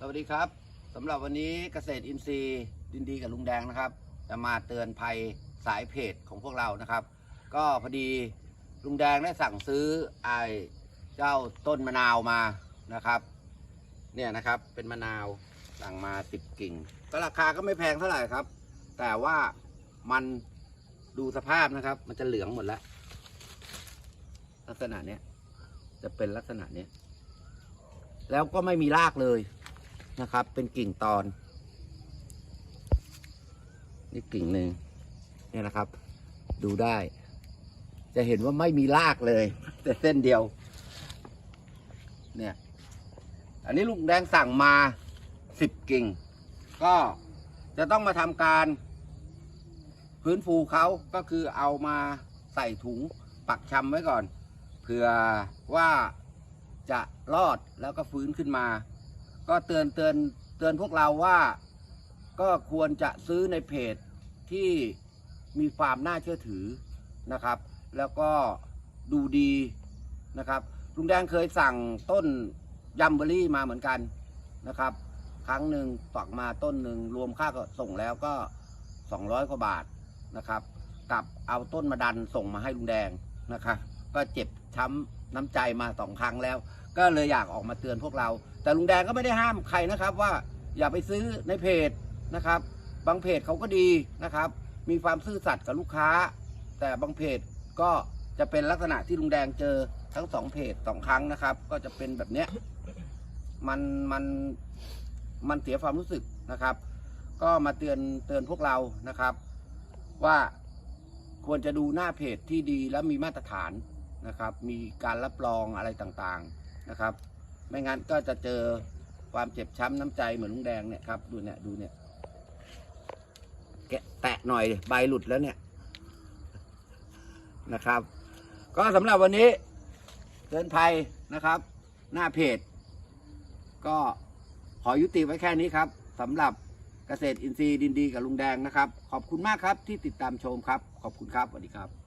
สวัสดีครับสำหรับวันนี้เกษตรอินทรีย์ดินดีกับลุงแดงนะครับ จะมาเตือนภัยสายเพจของพวกเรานะครับ ก็พอดีลุงแดงได้สั่งซื้อไอ้เจ้าต้นมะนาวมานะครับ เนี่ยนะครับเป็นมะนาวสั่งมาสิบกิ่ง ก็ราคาก็ไม่แพงเท่าไหร่ครับ แต่ว่ามันดูสภาพนะครับ มันจะเหลืองหมดแล้ว ลักษณะเนี้ยจะเป็นลักษณะเนี้ยแล้วก็ไม่มีรากเลย นะครับ เป็นกิ่งตอน นี่กิ่งหนึ่งเนี่ยนะครับ ดูได้ จะเห็นว่าไม่มีรากเลย แต่เส้นเดียว เนี่ย อันนี้ลุงแดงสั่งมาสิบกิ่ง ก็จะต้องมาทำการฟื้นฟูเขาก็คือเอามาใส่ถุงปักชำไว้ก่อนเผื่อว่าจะรอดแล้วก็ฟื้นขึ้นมา ก็เตือนเตือนเตือนพวกเราว่าก็ควรจะซื้อในเพจที่มีความน่าเชื่อถือนะครับ แล้วก็ดูดีนะครับลุงแดงเคยสั่งต้นยัมเบอรี่มาเหมือนกันนะครับ ครั้งหนึ่งฝักมาต้นหนึ่งรวมค่าก็ส่งแล้วก็ 200กว่าบาทนะครับ กับเอาต้นมาดันส่งมาให้ลุงแดงนะครับ ก็เจ็บช้ำน้ำใจมาสองครั้งแล้ว ก็เลยอยากออกมาเตือนพวกเรา แต่ลุงแดงก็ไม่ได้ห้ามใครนะครับ ว่าอย่าไปซื้อในเพจนะครับ บางเพจเขาก็ดีนะครับ มีความซื่อสัตย์กับลูกค้า แต่บางเพจก็จะเป็นลักษณะที่ลุงแดงเจอทั้งสองเพจสองครั้งนะครับ ก็จะเป็นแบบเนี้ยมันมันมันเสียความรู้สึกนะครับ ก็มาเตือนเตือนพวกเรานะครับ ว่าควรจะดูหน้าเพจที่ดีและมีมาตรฐานนะครับ มีการรับรองอะไรต่างๆ นะครับ ไม่งั้นก็จะเจอความเจ็บช้ำน้ำใจเหมือนลุงแดงเนี่ยครับดูเนี่ยดูเนี่ยแกะแตะหน่อยใบหลุดแล้วเนี่ยนะครับ ก็สำหรับวันนี้เตือนภัยนะครับ หน้าเพจ ก็ขอยุติไว้แค่นี้ครับสำหรับเกษตรอินทรีย์ดินดีกับลุงแดงนะครับ ขอบคุณมากครับที่ติดตามชมครับ ขอบคุณครับสวัสดีครับ